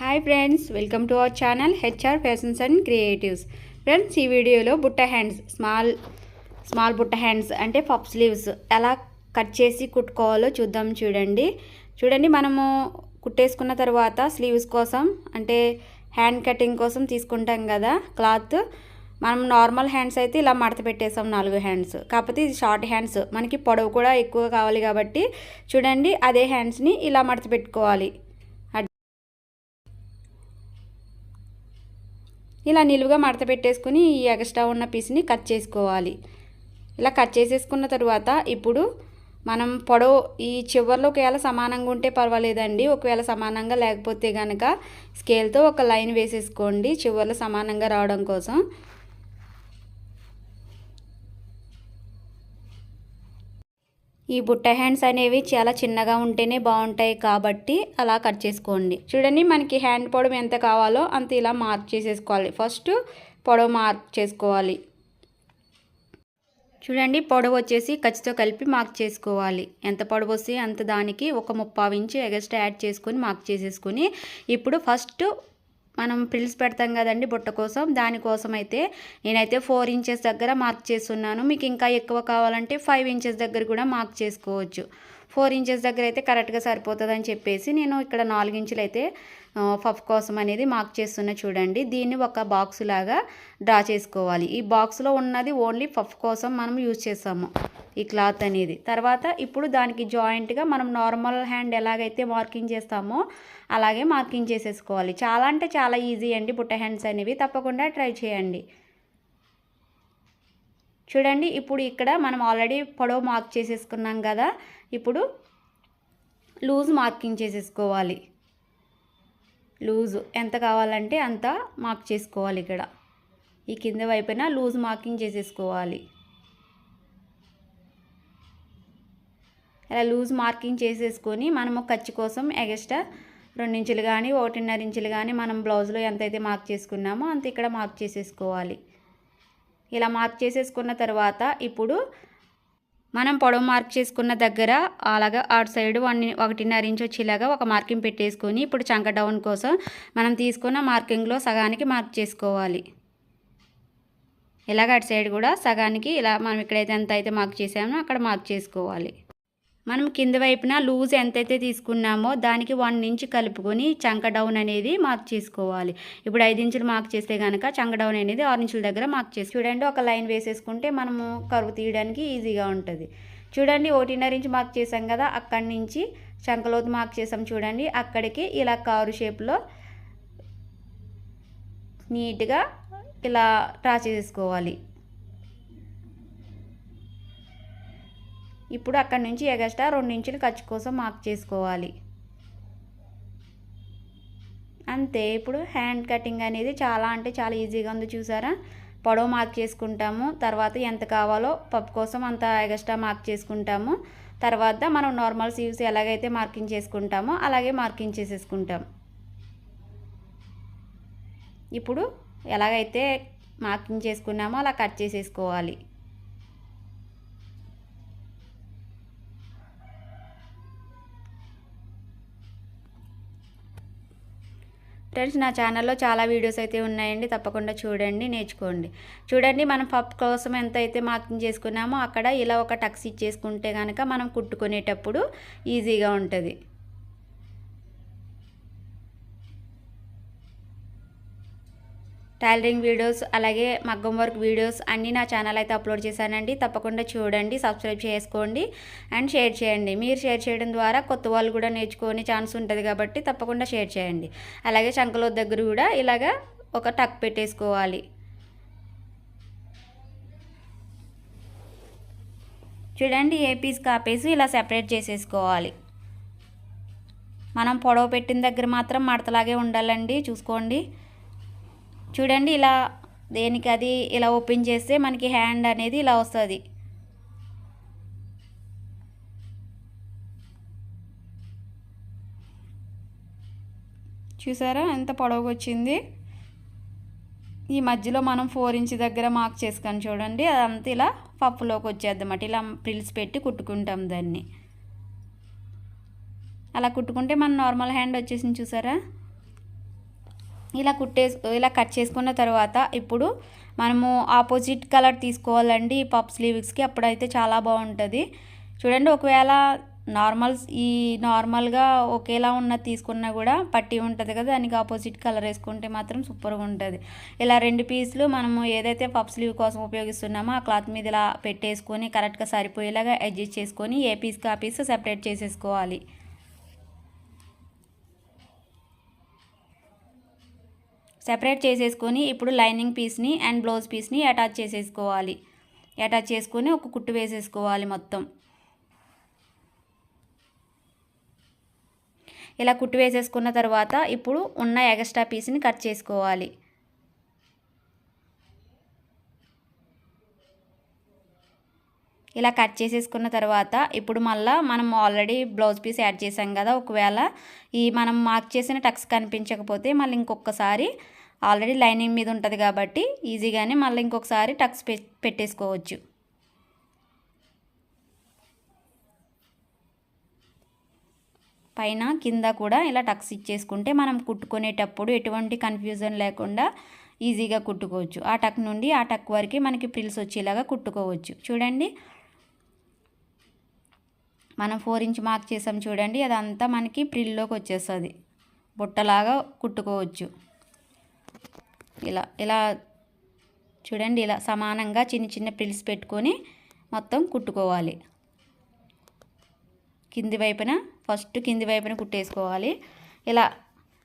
Hi friends welcome to our channel HR fashions and creatives friends ఈ వీడియోలో బుట్ట hands small small బుట్ట hands అంటే పప్ స్లీవ్స్ ఎలా కట్ చేసి కుట్టుకోవాలో చూద్దాం చూడండి. చూడండి మనము కుట్టేసుకున్న తర్వాత స్లీవ్స్ కోసం అంటే హ్యాండ్ కటింగ్ కోసం తీసుకుంటాం కదా క్లాత్ మనం నార్మల్ హ్యాండ్స్ అయితే ఇలా మడత పెట్టేసాం నాలుగు హ్యాండ్స్ కాకపోతే ఇది షార్ట్ హ్యాండ్స్ మనకి పొడవు కూడా ఎక్కువ కావాలి కాబట్టి చూడండి అదే హ్యాండ్స్ని ఇలా మడత పెట్టుకోవాలి. ఇలా నిలువుగా మడత పెట్టేసుకుని ఈ ఎక్స్ట్రా ఉన్న పీస్ని కట్ చేసుకోవాలి. ఇలా కట్ చేసేసుకున్న తర్వాత ఇప్పుడు మనం పొడవు ఈ చివర్లో ఒకవేళ సమానంగా ఉంటే పర్వాలేదండి. ఒకవేళ సమానంగా లేకపోతే కనుక స్కేల్తో ఒక లైన్ వేసేసుకోండి. చివర్లో సమానంగా రావడం కోసం. ఈ బుట్ట హ్యాండ్స్ అనేవి చాలా చిన్నగా ఉంటేనే బాగుంటాయి కాబట్టి అలా కట్ చేసుకోండి. చూడండి మనకి హ్యాండ్ పొడవు ఎంత కావాలో అంత ఇలా మార్క్ చేసేసుకోవాలి. ఫస్ట్ పొడవు మార్క్ చేసుకోవాలి. చూడండి పొడవు వచ్చేసి ఖర్చుతో కలిపి మార్క్ చేసుకోవాలి. ఎంత పొడవు వస్తే అంత దానికి ఒక ముప్పావు ఇంచు ఎగస్ట్రా యాడ్ చేసుకొని మార్క్ చేసేసుకొని ఇప్పుడు ఫస్ట్ మనం ప్రిల్స్ పెడతాం కదండి బుట్ట కోసం. దానికోసం అయితే నేనైతే ఫోర్ ఇంచెస్ దగ్గర మార్క్ చేస్తున్నాను. మీకు ఇంకా ఎక్కువ కావాలంటే ఫైవ్ ఇంచెస్ దగ్గర కూడా మార్క్ చేసుకోవచ్చు. ఫోర్ ఇంచెస్ దగ్గర అయితే కరెక్ట్గా సరిపోతుంది చెప్పేసి నేను ఇక్కడ నాలుగు ఇంచులు అయితే పఫ్ కోసం అనేది మార్క్ చేస్తున్న చూడండి. దీన్ని ఒక బాక్స్ లాగా డ్రా చేసుకోవాలి. ఈ బాక్స్లో ఉన్నది ఓన్లీ పఫ్ కోసం మనం యూజ్ చేస్తాము ఈ క్లాత్ అనేది. తర్వాత ఇప్పుడు దానికి జాయింట్గా మనం నార్మల్ హ్యాండ్ ఎలాగైతే మార్కింగ్ చేస్తామో అలాగే మార్కింగ్ చేసేసుకోవాలి. చాలా అంటే చాలా ఈజీ అండి. బుట్ట హ్యాండ్స్ అనేవి తప్పకుండా ట్రై చేయండి. చూడండి ఇప్పుడు ఇక్కడ మనం ఆల్రెడీ పొడవు మార్క్ చేసేసుకున్నాం కదా. ఇప్పుడు లూజ్ మార్కింగ్ చేసేసుకోవాలి. లూజు. ఎంత కావాలంటే అంత మార్క్ చేసుకోవాలి ఇక్కడ. ఈ కింద వైపున లూజ్ మార్కింగ్ చేసేసుకోవాలి. ఇలా లూజ్ మార్కింగ్ చేసేసుకొని మనము ఖర్చు కోసం ఎగస్ట్రా రెండించులు కానీ ఒకటిన్నర ఇంచులు కానీ మనం బ్లౌజ్లో ఎంతైతే మార్క్ చేసుకున్నామో అంత ఇక్కడ మార్క్ చేసేసుకోవాలి. ఇలా మార్క్ చేసేసుకున్న తర్వాత ఇప్పుడు మనం పొడవు మార్క్ చేసుకున్న దగ్గర అలాగా అటు సైడ్ వన్ ఒకటిన్నర ఇంచ్ వచ్చేలాగా ఒక మార్కింగ్ పెట్టేసుకొని ఇప్పుడు చంక డౌన్ కోసం మనం తీసుకున్న మార్కింగ్లో సగానికి మార్క్ చేసుకోవాలి. ఇలాగ అటు సైడ్ కూడా సగానికి ఇలా మనం ఇక్కడైతే ఎంత అయితే మార్క్ చేసామో అక్కడ మార్క్ చేసుకోవాలి. మనం కింద వైపున లూజ్ ఎంతైతే తీసుకున్నామో దానికి వన్ ఇంచ్ కలుపుకొని చంక డౌన్ అనేది మార్క్ చేసుకోవాలి. ఇప్పుడు ఐదు ఇంచులు మార్క్ చేస్తే కనుక చంక డౌన్ అనేది ఆరు ఇంచుల దగ్గర మార్క్ చేసి చూడండి ఒక లైన్ వేసేసుకుంటే మనము కరువు తీయడానికి ఈజీగా ఉంటుంది. చూడండి ఒకటిన్నర ఇంచ్ మార్క్ చేసాం కదా అక్కడి నుంచి చంకలోతు మార్క్ చేసాం చూడండి అక్కడికి ఇలా కారు షేప్లో నీట్గా ఇలా డ్రా చేసుకోవాలి. ఇప్పుడు అక్కడి నుంచి ఎగస్ట్రా రెండించులు ఖర్చు కోసం మార్క్ చేసుకోవాలి. అంతే ఇప్పుడు హ్యాండ్ కటింగ్ అనేది చాలా అంటే చాలా ఈజీగా ఉంది చూసారా? పొడవు మార్క్ చేసుకుంటాము తర్వాత ఎంత కావాలో పప్పు కోసం అంత ఎగస్ట్రా మార్క్ చేసుకుంటాము తర్వాత మనం నార్మల్ సీవ్స్ ఎలాగైతే మార్కింగ్ చేసుకుంటామో అలాగే మార్కింగ్ చేసేసుకుంటాం. ఇప్పుడు ఎలాగైతే మార్కింగ్ చేసుకున్నామో అలా కట్ చేసేసుకోవాలి. ఫ్రెండ్స్ నా ఛానల్లో చాలా వీడియోస్ అయితే ఉన్నాయండి. తప్పకుండా చూడండి నేర్చుకోండి. చూడండి మనం పప్ కోసం ఎంత అయితే మార్కింగ్ చేసుకున్నామో అక్కడ ఇలా ఒక టక్స్ ఇచ్చేసుకుంటే కనుక మనం కుట్టుకునేటప్పుడు ఈజీగా ఉంటుంది. టైలరింగ్ వీడియోస్ అలాగే మగ్గం వర్క్ వీడియోస్ అన్నీ నా ఛానల్ అయితే అప్లోడ్ చేశానండి. తప్పకుండా చూడండి సబ్స్క్రైబ్ చేసుకోండి అండ్ షేర్ చేయండి. మీరు షేర్ చేయడం ద్వారా కొత్త వాళ్ళు కూడా నేర్చుకునే ఛాన్స్ ఉంటుంది కాబట్టి తప్పకుండా షేర్ చేయండి. అలాగే శంకలో దగ్గర కూడా ఇలాగా ఒక టక్ పెట్టేసుకోవాలి. చూడండి ఏ పీస్ కాపేసి ఇలా సెపరేట్ చేసేసుకోవాలి. మనం పొడవ పెట్టిన దగ్గర మాత్రం మడతలాగే ఉండాలండి. చూసుకోండి. చూడండి ఇలా దేనికి అది ఇలా ఓపెన్ చేస్తే మనకి హ్యాండ్ అనేది ఇలా వస్తుంది. చూసారా ఎంత పొడవుగా వచ్చింది? ఈ మధ్యలో మనం ఫోర్ ఇంచ్ దగ్గర మార్క్ చేసుకొని చూడండి అదంతా ఇలా పప్పులోకి వచ్చేద్దన్నమాట. ఇలా ప్రిల్స్ పెట్టి కుట్టుకుంటాం దాన్ని. అలా కుట్టుకుంటే మన నార్మల్ హ్యాండ్ వచ్చేసింది చూసారా? ఇలా కుట్టే ఇలా కట్ చేసుకున్న తర్వాత ఇప్పుడు మనము ఆపోజిట్ కలర్ తీసుకోవాలండి ఈ పప్ స్లీవ్స్కి. అప్పుడైతే చాలా బాగుంటుంది. చూడండి ఒకవేళ నార్మల్ ఈ నార్మల్గా ఒకేలా ఉన్న తీసుకున్నా కూడా పట్టి ఉంటుంది కదా దానికి ఆపోజిట్ కలర్ వేసుకుంటే మాత్రం సూపర్గా ఉంటుంది. ఇలా రెండు పీసులు మనము ఏదైతే పప్ స్లీవ్ కోసం ఉపయోగిస్తున్నామో ఆ క్లాత్ మీద ఇలా పెట్టేసుకొని కరెక్ట్గా సరిపోయేలాగా అడ్జస్ట్ చేసుకొని ఏ పీస్కి ఆ పీస్ సెపరేట్ చేసేసుకోవాలి. సెపరేట్ చేసేసుకొని ఇప్పుడు లైనింగ్ పీస్ని అండ్ బ్లౌజ్ పీస్ని అటాచ్ చేసేసుకోవాలి. అటాచ్ చేసుకొని ఒక కుట్టు వేసేసుకోవాలి మొత్తం. ఇలా కుట్టు వేసేసుకున్న తర్వాత ఇప్పుడు ఉన్న ఎగస్ట్రా పీస్ని కట్ చేసుకోవాలి. ఇలా కట్ చేసేసుకున్న తర్వాత ఇప్పుడు మళ్ళీ మనం ఆల్రెడీ బ్లౌజ్ పీస్ యాడ్ చేసాం కదా ఒకవేళ ఈ మనం మార్క్ చేసిన టక్స్ కనిపించకపోతే మళ్ళీ ఇంకొకసారి ఆల్రెడీ లైనింగ్ మీద ఉంటుంది కాబట్టి ఈజీగానే మళ్ళీ ఇంకొకసారి టక్స్ పెట్టేసుకోవచ్చు. పైన కింద కూడా ఇలా టక్స్ ఇచ్చేసుకుంటే మనం కుట్టుకునేటప్పుడు ఎటువంటి కన్ఫ్యూజన్ లేకుండా ఈజీగా కుట్టుకోవచ్చు. ఆ టక్ నుండి ఆ టక్ వరకు మనకి ప్రిల్స్ వచ్చేలాగా కుట్టుకోవచ్చు. చూడండి మనం ఫోర్ ఇంచ్ మార్క్ చేసాం చూడండి అదంతా మనకి ప్రిల్లోకి వచ్చేస్తుంది. బుట్టలాగా కుట్టుకోవచ్చు. ఇలా ఇలా చూడండి ఇలా సమానంగా చిన్న చిన్న ప్రిల్స్ పెట్టుకొని మొత్తం కుట్టుకోవాలి. కింది వైపున ఫస్ట్ కింది వైపున కుట్టేసుకోవాలి. ఇలా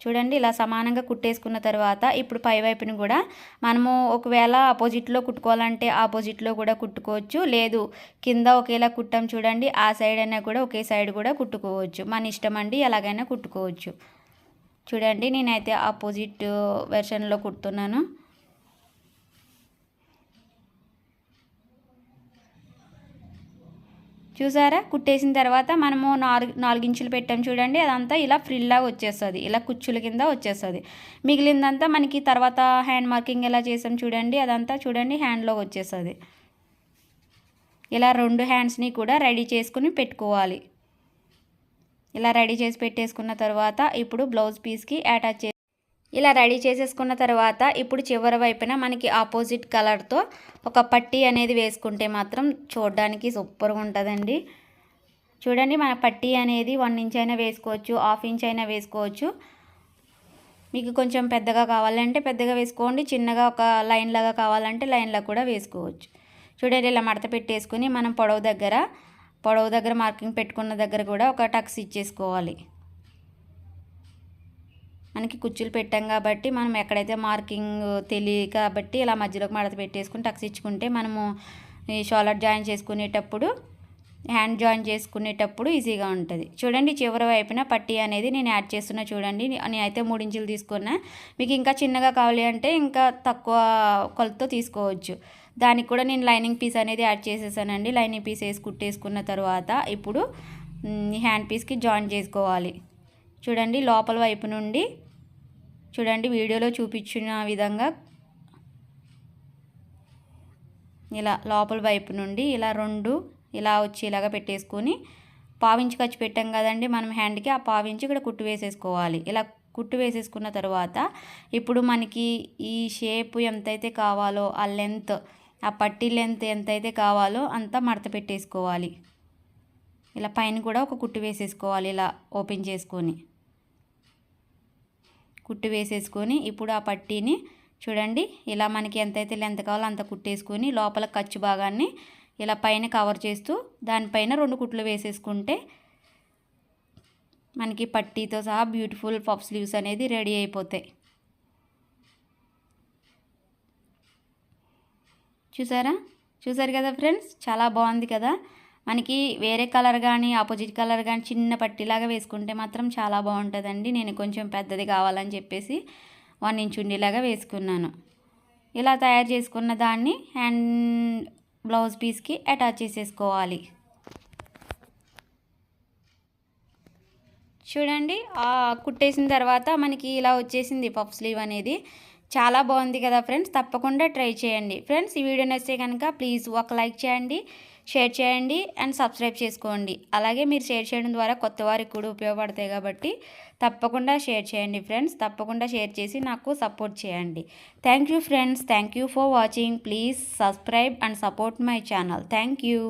చూడండి ఇలా సమానంగా కుట్టేసుకున్న తర్వాత ఇప్పుడు పై వైపున కూడా మనము ఒకవేళ ఆపోజిట్లో కుట్టుకోవాలంటే ఆపోజిట్లో కూడా కుట్టుకోవచ్చు. లేదు కింద ఒకేలా కుట్టాం చూడండి ఆ సైడ్ అయినా కూడా ఒకే సైడ్ కూడా కుట్టుకోవచ్చు. మన ఇష్టం అండి ఎలాగైనా కుట్టుకోవచ్చు. చూడండి నేనైతే ఆపోజిట్ వెర్షన్లో కుడుతున్నాను. చూసారా? కుట్టేసిన తర్వాత మనము నాలుగు నాలుగు ఇంచులు పెట్టాం చూడండి. అదంతా ఇలా ఫ్రిల్లాగా వచ్చేస్తుంది. ఇలా కుచ్చుల కింద వచ్చేస్తుంది. మిగిలిందంతా మనకి తర్వాత హ్యాండ్ మార్కింగ్ ఎలా చేసాం చూడండి. అదంతా చూడండి హ్యాండ్లో వచ్చేస్తుంది. ఇలా రెండు హ్యాండ్స్ని కూడా రెడీ చేసుకుని పెట్టుకోవాలి. ఇలా రెడీ చేసి పెట్టేసుకున్న తర్వాత ఇప్పుడు బ్లౌజ్ పీస్కి అటాచ్ ఇలా రెడీ చేసేసుకున్న తర్వాత ఇప్పుడు చివరి వైపున మనకి ఆపోజిట్ కలర్తో ఒక పట్టీ అనేది వేసుకుంటే మాత్రం చూడడానికి సూపర్గా ఉంటుందండి. చూడండి మన పట్టీ అనేది వన్ ఇంచ్ అయినా వేసుకోవచ్చు హాఫ్ ఇంచ్ అయినా వేసుకోవచ్చు. మీకు కొంచెం పెద్దగా కావాలంటే పెద్దగా వేసుకోండి చిన్నగా ఒక లైన్ లాగా కావాలంటే లైన్లా కూడా వేసుకోవచ్చు. చూడండి ఇలా మడత పెట్టేసుకుని మనం పొడవు దగ్గర పొడవు దగ్గర మార్కింగ్ పెట్టుకున్న దగ్గర కూడా ఒక టక్స్ ఇచ్చేసుకోవాలి. మనకి కుచ్చులు పెట్టాం కాబట్టి మనం ఎక్కడైతే మార్కింగ్ తెలియదు కాబట్టి ఇలా మధ్యలోకి మడత పెట్టేసుకుని టక్స్ ఇచ్చుకుంటే మనము ఈ షోలర్ జాయిన్ చేసుకునేటప్పుడు హ్యాండ్ జాయిన్ చేసుకునేటప్పుడు ఈజీగా ఉంటుంది. చూడండి చివరి వైపున పట్టీ అనేది నేను యాడ్ చేస్తున్నా చూడండి. నేనైతే మూడు ఇంచులు తీసుకున్నా. మీకు ఇంకా చిన్నగా కావాలి అంటే ఇంకా తక్కువ కొలతో తీసుకోవచ్చు. దానికి కూడా నేను లైనింగ్ పీస్ అనేది యాడ్ చేసేసానండి. లైనింగ్ పీస్ వేసి కుట్టేసుకున్న తర్వాత ఇప్పుడు హ్యాండ్ పీస్కి జాయిన్ చేసుకోవాలి. చూడండి లోపల వైపు నుండి చూడండి వీడియోలో చూపించిన విధంగా ఇలా లోపల వైపు నుండి ఇలా రెండు ఇలా వచ్చి ఇలాగ పెట్టేసుకొని పావించి ఖర్చు పెట్టాం కదండి మనం హ్యాండ్కి ఆ పావించి ఇక్కడ కుట్టు వేసేసుకోవాలి. ఇలా కుట్టు వేసేసుకున్న తర్వాత ఇప్పుడు మనకి ఈ షేప్ ఎంతైతే కావాలో ఆ లెంత్ ఆ పట్టి లెంత్ ఎంతైతే కావాలో అంతా మడత పెట్టేసుకోవాలి. ఇలా పైన కూడా ఒక కుట్టు వేసేసుకోవాలి ఇలా ఓపెన్ చేసుకొని. కుట్టు వేసేసుకొని ఇప్పుడు ఆ పట్టీని చూడండి ఇలా మనకి ఎంతైతే లెంత్ కావాలో అంత కుట్టేసుకొని లోపల ఖర్చు భాగాన్ని ఇలా పైన కవర్ చేస్తూ దానిపైన రెండు కుట్లు వేసేసుకుంటే మనకి పట్టీతో సహా బ్యూటిఫుల్ పఫ్ స్లీవ్స్ అనేది రెడీ అయిపోతాయి. చూసారా? చూసారు కదా ఫ్రెండ్స్ చాలా బాగుంది కదా? మనకి వేరే కలర్ కానీ ఆపోజిట్ కలర్ కానీ చిన్న పట్టిలాగా వేసుకుంటే మాత్రం చాలా బాగుంటుందండి. నేను కొంచెం పెద్దది కావాలని చెప్పేసి వన్ ఇంచ్ ఉండేలాగా వేసుకున్నాను. ఇలా తయారు చేసుకున్న దాన్ని హ్యాండ్ బ్లౌజ్ పీస్కి అటాచ్ చేసేసుకోవాలి. చూడండి కుట్టేసిన తర్వాత మనకి ఇలా వచ్చేసింది పఫ్ స్లీవ్ అనేది. చాలా బాగుంది కదా ఫ్రెండ్స్ తప్పకుండా ట్రై చేయండి. ఫ్రెండ్స్ ఈ వీడియో నచ్చితే కనుక ప్లీజ్ ఒక లైక్ చేయండి. షేర్ చేయండి అండ్ సబ్స్క్రైబ్ చేసుకోండి. అలాగే మీరు షేర్ చేయడం ద్వారా కొత్త వారికి కూడా ఉపయోగపడతాయి కాబట్టి తప్పకుండా షేర్ చేయండి ఫ్రెండ్స్. తప్పకుండా షేర్ చేసి నాకు సపోర్ట్ చేయండి. Thank you friends. Thank you for watching. Please subscribe and support my channel. Thank you.